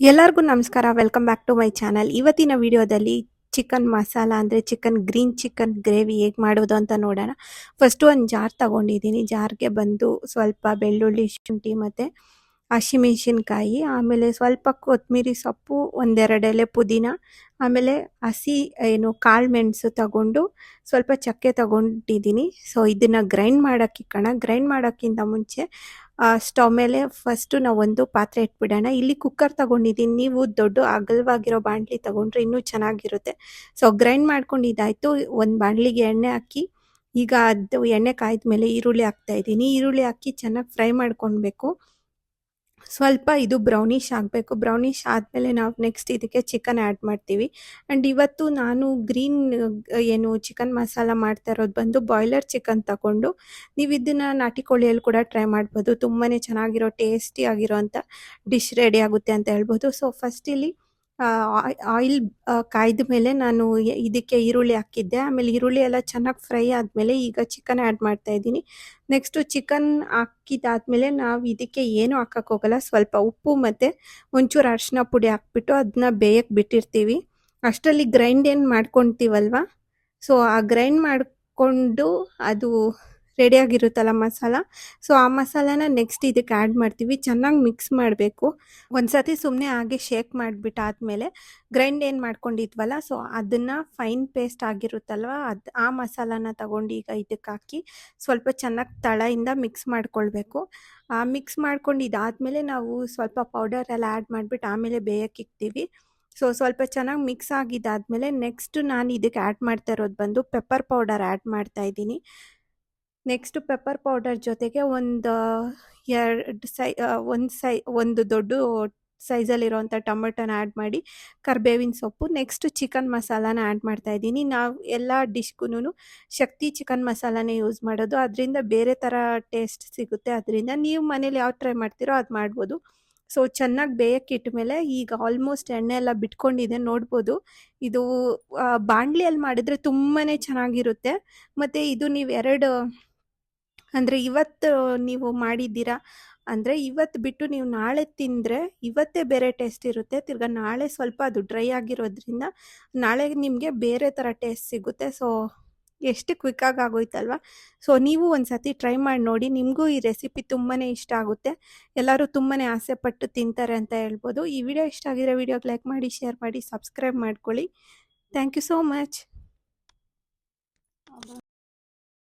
ಎಲ್ಲರಿಗೂ ನಮಸ್ಕಾರ. Welcome back to my channel ಇವತ್ತಿನ ವಿಡಿಯೋದಲ್ಲಿ ಚಿಕನ್ ಮಸಾಲ ಅಂದರೆ ಚಿಕನ್ ಗ್ರೀನ್ ಚಿಕನ್ ಗ್ರೇವಿ ಹೇಗೆ ಮಾಡೋದು ಅಂತ ನೋಡೋಣ. ಫಸ್ಟು ಒಂದು ಜಾರ್ ತಗೊಂಡಿದ್ದೀನಿ. ಜಾರ್ಗೆ ಬಂದು ಸ್ವಲ್ಪ ಬೆಳ್ಳುಳ್ಳಿ ಶುಂಠಿ ಮತ್ತು ಹಸಿಮೆಣಸಿನ್ಕಾಯಿ, ಆಮೇಲೆ ಸ್ವಲ್ಪ ಕೊತ್ತಂಬರಿ ಸೊಪ್ಪು ಒಂದೆರಡು ಎಲೆ ಪುದೀನ, ಆಮೇಲೆ ಹಸಿ, ಏನು ಕಾಳು ಮೆಣಸು ತಗೊಂಡು ಸ್ವಲ್ಪ ಚಕ್ಕೆ ತಗೊಂಡಿದ್ದೀನಿ ಸೊ ಇದನ್ನು ಗ್ರೈಂಡ್ ಮಾಡೋಕ್ಕೆ ಕಣ ಗ್ರೈಂಡ್ ಮಾಡೋಕ್ಕಿಂತ ಮುಂಚೆ ಸ್ಟವ್ ಮೇಲೆ ಫಸ್ಟು ಒಂದು ಪಾತ್ರೆ ಇಟ್ಬಿಡೋಣ. ಇಲ್ಲಿ ಕುಕ್ಕರ್ ತಗೊಂಡಿದ್ದೀನಿ ನೀವು ದೊಡ್ಡ ಅಗಲವಾಗಿರೋ ಬಾಣಲಿ ತಗೊಂಡ್ರೆ ಇನ್ನೂ ಚೆನ್ನಾಗಿರುತ್ತೆ. ಸೊ ಗ್ರೈಂಡ್ ಮಾಡ್ಕೊಂಡು ಇದಾಯಿತು ಒಂದು ಬಾಣಲಿಗೆ ಎಣ್ಣೆ ಹಾಕಿ, ಈಗ ಅದು ಎಣ್ಣೆ ಕಾಯ್ದ ಮೇಲೆ ಈರುಳ್ಳಿ ಹಾಕ್ತಾಯಿದ್ದೀನಿ ಈರುಳ್ಳಿ ಹಾಕಿ ಚೆನ್ನಾಗಿ ಫ್ರೈ ಮಾಡ್ಕೊಳ್ಬೇಕು ಸ್ವಲ್ಪ ಇದು ಬ್ರೌನಿಶ್ ಆಗಬೇಕು. ಬ್ರೌನಿಶ್ ಆದಮೇಲೆ ನಾವು ನೆಕ್ಸ್ಟ್ ಇದಕ್ಕೆ ಚಿಕನ್ ಆ್ಯಡ್ ಮಾಡ್ತೀವಿ. ಆ್ಯಂಡ್ ಇವತ್ತು ನಾನು ಗ್ರೀನ್ ಏನು ಚಿಕನ್ ಮಸಾಲ ಮಾಡ್ತಾ ಇರೋದು ಬಂದು ಬಾಯ್ಲರ್ ಚಿಕನ್ ತಗೊಂಡು ನೀವು ಇದನ್ನು ನಾಟಿ ಕೋಳಿಯಲ್ಲಿ ಕೂಡ ಟ್ರೈ ಮಾಡ್ಬೋದು. ತುಂಬಾ ಚೆನ್ನಾಗಿರೋ ಟೇಸ್ಟಿ ಆಗಿರೋ ಅಂಥ ಡಿಶ್ ರೆಡಿ ಆಗುತ್ತೆ ಅಂತ ಹೇಳ್ಬೋದು. ಸೊ ಫಸ್ಟ್ ಇಲ್ಲಿ ಆಯಿಲ್ ಕಾಯ್ದ ಮೇಲೆ ನಾನು ಇದಕ್ಕೆ ಈರುಳ್ಳಿ ಹಾಕಿದ್ದೆ. ಆಮೇಲೆ ಈರುಳ್ಳಿ ಎಲ್ಲ ಚೆನ್ನಾಗಿ ಫ್ರೈ ಆದಮೇಲೆ ಈಗ ಚಿಕನ್ ಆ್ಯಡ್ ಮಾಡ್ತಾ ಇದ್ದೀನಿ. ನೆಕ್ಸ್ಟು ಚಿಕನ್ ಹಾಕಿದಾದ್ಮೇಲೆ ನಾವು ಇದಕ್ಕೆ ಏನು ಹಾಕಕ್ಕೆ ಹೋಗಲ್ಲ. ಸ್ವಲ್ಪ ಉಪ್ಪು ಮತ್ತು ಒಂಚೂರು ಅರಿಶಿನ ಪುಡಿ ಹಾಕ್ಬಿಟ್ಟು ಅದನ್ನ ಬೇಯಕ್ಕೆ ಬಿಟ್ಟಿರ್ತೀವಿ. ಅಷ್ಟರಲ್ಲಿ ಗ್ರೈಂಡ್ ಏನು ಮಾಡ್ಕೊತೀವಲ್ವ? ಸೊ, ಆ ಗ್ರೈಂಡ್ ಮಾಡಿಕೊಂಡು ಅದು ರೆಡಿಯಾಗಿರುತ್ತಲ್ಲ ಮಸಾಲ. ಸೊ ಆ ಮಸಾಲಾನ ನೆಕ್ಸ್ಟ್ ಇದಕ್ಕೆ ಆ್ಯಡ್ ಮಾಡ್ತೀವಿ. ಚೆನ್ನಾಗಿ ಮಿಕ್ಸ್ ಮಾಡಬೇಕು. ಒಂದ್ಸತಿ ಸುಮ್ಮನೆ ಹಾಗೆ ಶೇಕ್ ಮಾಡಿಬಿಟ್ಟು ಆದಮೇಲೆ ಗ್ರೈಂಡ್ ಏನು ಮಾಡ್ಕೊಂಡಿದ್ವಲ್ಲ ಸೊ ಅದನ್ನು ಫೈನ್ ಪೇಸ್ಟ್ ಆಗಿರುತ್ತಲ್ವ, ಅದು ಆ ಮಸಾಲಾನ ತಗೊಂಡು ಈಗ ಇದಕ್ಕೆ ಹಾಕಿ ಸ್ವಲ್ಪ ಚೆನ್ನಾಗಿ ತಳೆಯಿಂದ ಮಿಕ್ಸ್ ಮಾಡ್ಕೊಳ್ಬೇಕು. ಆ ಮಿಕ್ಸ್ ಮಾಡ್ಕೊಂಡು ಇದಾದಮೇಲೆ ನಾವು ಸ್ವಲ್ಪ ಪೌಡರ್ ಎಲ್ಲ ಆ್ಯಡ್ ಮಾಡಿಬಿಟ್ಟು ಆಮೇಲೆ ಬೇಯಕ್ಕೆ ಇಕ್ತೀವಿ. ಸೊ ಸ್ವಲ್ಪ ಚೆನ್ನಾಗಿ ಮಿಕ್ಸ್ ಆಗಿದ್ದಾದಮೇಲೆ ನೆಕ್ಸ್ಟ್ ನಾನು ಇದಕ್ಕೆ ಆ್ಯಡ್ ಮಾಡ್ತಾ ಇರೋದು ಬಂದು ಪೆಪ್ಪರ್ ಪೌಡರ್ ಆ್ಯಡ್ ಮಾಡ್ತಾ ಇದ್ದೀನಿ. ನೆಕ್ಸ್ಟ್ ಪೆಪ್ಪರ್ ಪೌಡರ್ ಜೊತೆಗೆ ಒಂದು, ಎರಡು ಸೈ ಒಂದು ಸೈ, ಒಂದು ದೊಡ್ಡ ಸೈಜಲ್ಲಿರೋವಂಥ ಟೊಮೆಟೊನ ಆ್ಯಡ್ ಮಾಡಿ, ಕರ್ಬೇವಿನ ಸೊಪ್ಪು, ನೆಕ್ಸ್ಟ್ ಚಿಕನ್ ಮಸಾಲಾನ ಆ್ಯಡ್ ಮಾಡ್ತಾ ಇದ್ದೀನಿ. ನಾವು ಎಲ್ಲ ಡಿಶ್ಗೂ ಶಕ್ತಿ ಚಿಕನ್ ಮಸಾಲಾನೇ ಯೂಸ್ ಮಾಡೋದು. ಅದರಿಂದ ಬೇರೆ ಥರ ಟೇಸ್ಟ್ ಸಿಗುತ್ತೆ. ಅದರಿಂದ ನೀವು ಮನೇಲಿ ಯಾವ ಟ್ರೈ ಮಾಡ್ತೀರೋ ಅದು ಮಾಡ್ಬೋದು. ಸೊ, ಚೆನ್ನಾಗಿ ಬೇಯಕ್ಕೆ ಇಟ್ಮೇಲೆ ಈಗ ಆಲ್ಮೋಸ್ಟ್ ಎಣ್ಣೆ ಎಲ್ಲ ಬಿಟ್ಕೊಂಡಿದೆ, ನೋಡ್ಬೋದು. ಇದು ಬಾಂಡ್ಲಿಯಲ್ಲಿ ಮಾಡಿದ್ರೆ ತುಂಬಾ ಚೆನ್ನಾಗಿರುತ್ತೆ. ಮತ್ತು ಇದು ನೀವು ಎರಡು ಅಂದರೆ ಇವತ್ತು ನೀವು ಮಾಡಿದ್ದೀರಾ? ಅಂದರೆ ಇವತ್ತು ಬಿಟ್ಟು ನೀವು ನಾಳೆ ತಿಂದರೆ ಇವತ್ತೇ ಬೇರೆ ಟೇಸ್ಟ್ ಇರುತ್ತೆ. ತಿರ್ಗಾ ನಾಳೆ ಸ್ವಲ್ಪ ಅದು ಡ್ರೈ ಆಗಿರೋದ್ರಿಂದ ನಾಳೆ ನಿಮಗೆ ಬೇರೆ ಥರ ಟೇಸ್ಟ್ ಸಿಗುತ್ತೆ. ಸೊ, ಎಷ್ಟು ಕ್ವಿಕ್ಕಾಗಿ ಆಗೋಯ್ತಲ್ವ? ಸೊ, ನೀವು ಒಂದು ಸತಿ ಟ್ರೈ ಮಾಡಿ ನೋಡಿ. ನಿಮಗೂ ಈ ರೆಸಿಪಿ ತುಂಬಾ ಇಷ್ಟ ಆಗುತ್ತೆ. ಎಲ್ಲರೂ ತುಂಬಾ ಆಸೆ ಪಟ್ಟು ತಿಂತಾರೆ ಅಂತ ಹೇಳ್ಬೋದು. ಈ ವಿಡಿಯೋ ಇಷ್ಟ ಆಗಿರೋ ವಿಡಿಯೋಗೆ ಲೈಕ್ ಮಾಡಿ, ಶೇರ್ ಮಾಡಿ, ಸಬ್ಸ್ಕ್ರೈಬ್ ಮಾಡ್ಕೊಳ್ಳಿ. Thank you so much.